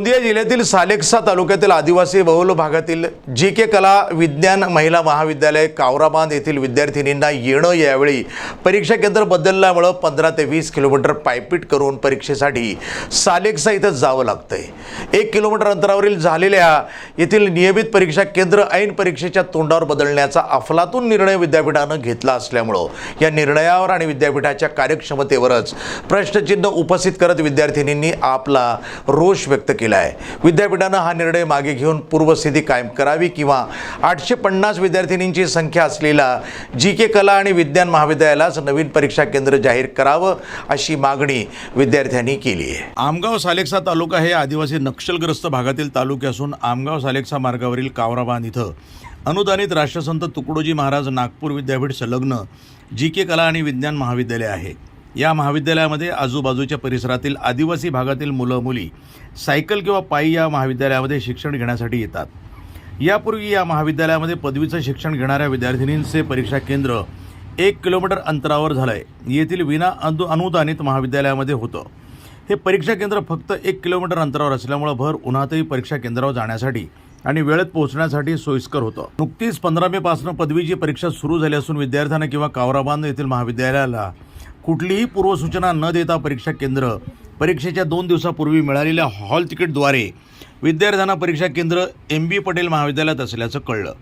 गोंदिया जिल्ह्यातील सालेक्सा तालुक्यातील आदिवासी बहुल भागातील जी के कला विज्ञान महिला महाविद्यालय कावराबांध येथील विद्यार्थिनींना येणं यावेळी परीक्षा केंद्र बदलल्यामुळं पंधरा ते वीस किलोमीटर पायपीट करून परीक्षेसाठी सालेक्सा इथं जावं लागतंय. एक किलोमीटर अंतरावरील झालेल्या येथील नियमित परीक्षा केंद्र ऐन परीक्षेच्या तोंडावर बदलण्याचा अफलातून निर्णय विद्यापीठानं घेतला असल्यामुळं या निर्णयावर आणि विद्यापीठाच्या कार्यक्षमतेवरच प्रश्नचिन्ह उपस्थित करत विद्यार्थिनींनी आपला रोष व्यक्त केला. आहे. विद्यापीठानं हा निर्णय मागे घेऊन पूर्वस्थिती कायम करावी किंवा आठशे पन्नास विद्यार्थिनींची संख्या असलेला जी के कला आणि विज्ञान महाविद्यालयालाच नवीन परीक्षा केंद्र जाहीर करावं अशी मागणी विद्यार्थ्यांनी केली आहे. आमगाव सालेक्सा तालुका हे आदिवासी नक्षलग्रस्त भागातील तालुके असून आमगाव सालेक्सा मार्गावरील कावराबांध इथं अनुदानित राष्ट्रसंत तुकडोजी महाराज नागपूर विद्यापीठ संलग्न जी के कला आणि विज्ञान महाविद्यालय आहे. या महाविद्यालयामध्ये आजूबाजूच्या परिसरातील आदिवासी भागातील मुलं मुली सायकल किंवा पायी या महाविद्यालयामध्ये शिक्षण घेण्यासाठी येतात. यापूर्वी या महाविद्यालयामध्ये पदवीचं शिक्षण घेणाऱ्या विद्यार्थिनींचे परीक्षा केंद्र एक किलोमीटर अंतरावर झालं आहे येथील विना अनु अनुदानित महाविद्यालयामध्ये होतं. हे परीक्षा केंद्र फक्त एक किलोमीटर अंतरावर असल्यामुळं भर उन्हातही परीक्षा केंद्रावर जाण्यासाठी आणि वेळेत पोहोचण्यासाठी सोयीस्कर होतं. नुकतीच पंधरा मे पासून पदवीची परीक्षा सुरू झाली असून विद्यार्थ्यांना किंवा कावराबांध येथील महाविद्यालयाला कुठलीही पूर्वसूचना न देता परीक्षा केंद्र परीक्षेच्या दोन दिवसापूर्वी मिळालेल्या हॉल तिकीटद्वारे विद्यार्थ्यांना परीक्षा केंद्र एम बी पटेल महाविद्यालयात असल्याचं कळलं.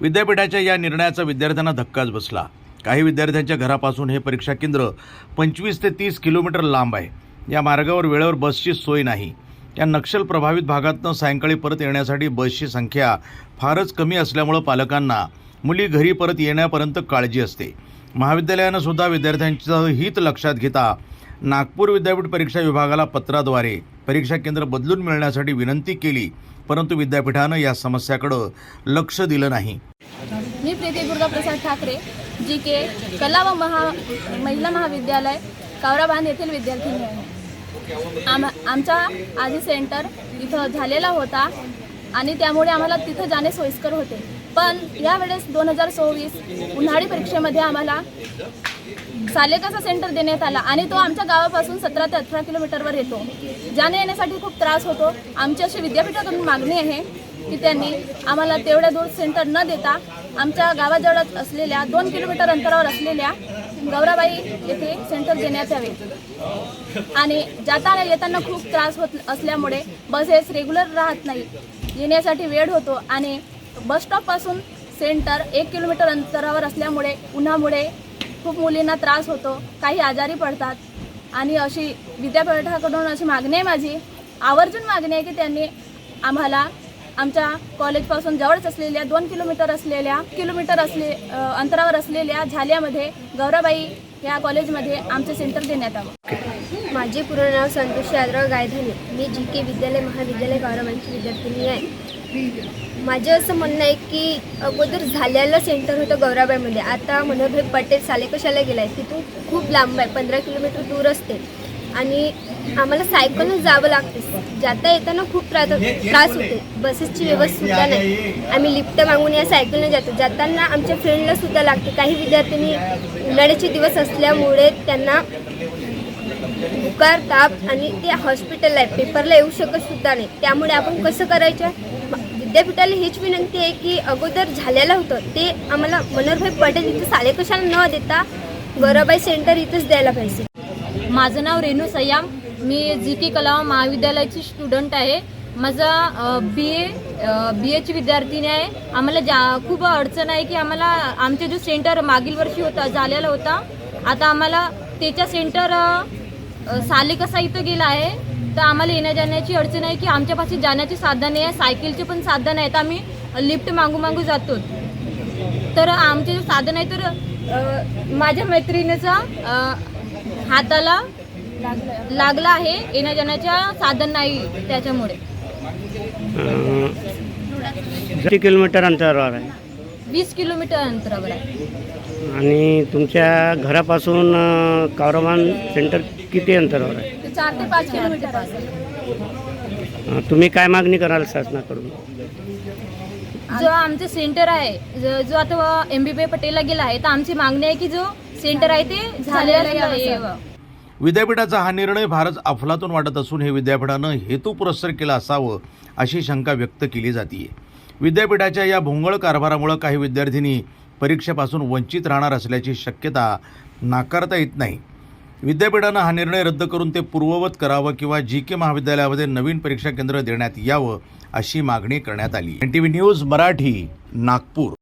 विद्यापीठाच्या या निर्णयाचा विद्यार्थ्यांना धक्काच बसला. काही विद्यार्थ्यांच्या घरापासून हे परीक्षा केंद्र पंचवीस ते तीस किलोमीटर लांब आहे. या मार्गावर वेळेवर बसची सोय नाही. या नक्षल प्रभावित भागातनं सायंकाळी परत येण्यासाठी बसची संख्या फारच कमी असल्यामुळं पालकांना मुली घरी परत येण्यापर्यंत काळजी असते. महाविद्यालयानं सुद्धा विद्यार्थ्यांचं हित लक्षात घेता नागपूर विद्यापीठ परीक्षा विभागाला पत्राद्वारे परीक्षा केंद्र बदलून मिळण्यासाठी विनंती केली परंतु विद्यापीठानं या समस्याकडं लक्ष दिलं नाही. मी प्रीती दुर्गाप्रसाद ठाकरे जी के कला व महा महिला महाविद्यालय कावराबांध येथील विद्यार्थिनी आहे. आम आमचा आधी सेंटर इथं झालेला होता आणि त्यामुळे आम्हाला तिथं जाणे सोयीस्कर होते. पण यावेळेस दोन हजार सव्वीस उन्हाळी परीक्षेमध्ये आम्हाला सालेकाचा सेंटर देण्यात आला आणि तो आमच्या गावापासून सतरा ते अठरा किलोमीटरवर येतो. ज्याने येण्यासाठी खूप त्रास होतो. आमची अशी विद्यापीठाकडून मागणी आहे की त्यांनी आम्हाला तेवढ्या दूर सेंटर न देता आमच्या गावाजवळ असलेल्या दोन किलोमीटर अंतरावर असलेल्या गौराबाई येथे सेंटर देण्यात यावे. आणि जाताना येताना खूप त्रास होत असल्यामुळे बसेस रेग्युलर राहत नाही. येण्यासाठी वेळ होतो आणि बस स्टॉपपासून सेंटर एक किलोमीटर अंतरावर असल्यामुळे उन्हामुळे खूप मुलींना त्रास होतो. काही आजारी पडतात. आणि अशी विद्यापीठाकडून अशी मागणी आहे माझी आवर्जून मागणी आहे की त्यांनी आम्हाला आमच्या कॉलेजपासून जवळच असलेल्या दोन किलोमीटर असलेल्या किलोमीटर असले अंतरावर असलेल्या झाल्यामध्ये गौराबाई या कॉलेजमध्ये आमचे सेंटर देण्यात आलं. माझे पूर्ण नाव संतोष यादराव गायधाने. मी जी के विद्यालय महाविद्यालय गौरवांची विद्यार्थिनी आहे. माझं असं म्हणणं आहे की अगोदर झालेलं सेंटर होतं गौराबाईमध्ये. आता मनोहरभाई पटेल साले कशाला गेला आहे तिथून खूप लांब आहे पंधरा किलोमीटर दूर असते. आणि आम्हाला सायकलनं जावं लागते. जाता येताना खूप त्रास त्रास होते. बसेसची व्यवस्था नाही. आम्ही लिफ्ट मागून या सायकलने जातो. जाताना आमच्या फ्रेंडला सुद्धा लागते. काही विद्यार्थ्यांनी उन्हाळ्याचे दिवस असल्यामुळे त्यांना बुकार ताप आणि ते हॉस्पिटलला आहे. पेपरला येऊ शकत सुद्धा नाही. त्यामुळे आपण कसं करायचं? विद्यापीठाला हीच विनंती आहे की अगोदर झालेलं होतं ते आम्हाला मनोहरभाई पटेल इथं सालेकशाला न देता गौराबाई सेंटर इथंच द्यायला पाहिजे. माझं नाव रेणू सयाम मी जी के कला महाविद्यालयाची स्टुडंट आहे. माझं बी ए बी एची विद्यार्थिनी आहे. आम्हाला जा खूप अडचण आहे की आम्हाला आमचे जो सेंटर मागील वर्षी होता झालेला होता आता आम्हाला त्याच्या सेंटर साले कसा इथं गेला आहे. तर आम्हाला येण्या जाण्याची अडचण आहे की आमच्यापाशी जाण्याची साधने आहे सायकलचे पण साधन आहेत आम्ही लिफ्ट मागू मागू जातो. तर आमचे जे साधन आहे तर माझ्या मैत्रिणीचा हाताला लागला आहे. येण्या जाण्याच्या साधन नाही त्याच्यामुळे. किती किलोमीटर अंतरावर आहे? वीस किलोमीटर अंतरावर आहे. आणि तुमच्या घरापासून अ, कावराबान सेंटर किती अंतरावर आहे? चार ते पाच किलोमीटर असेल अ, तुम्ही काय मागणी कराल शासनाकडून? जो आमचं सेंटर आहे ज- जो आता एम बी पटेलला गेला आहे तर आमची मागणी आहे की जो सेंटर आहे ते झालेला यावं विद्यापीठाचा हा निर्णय फारच अफलातून वाटत असून हे विद्यापीठानं हेतुपुरस्सर केलं असावं अशी शंका व्यक्त केली जाते विद्यापीठाच्या या भोंगळ कारभारामुळं काही विद्यार्थिनी परीक्षेपासून वंचित राहणार असल्याची शक्यता नाकारता येत नाही. विद्यापीठानं हा निर्णय रद्द करून ते पूर्ववत करावं किंवा जी के महाविद्यालयामध्ये नवीन परीक्षा केंद्र देण्यात यावं अशी मागणी करण्यात आली. N T V news Marathi Nagpur.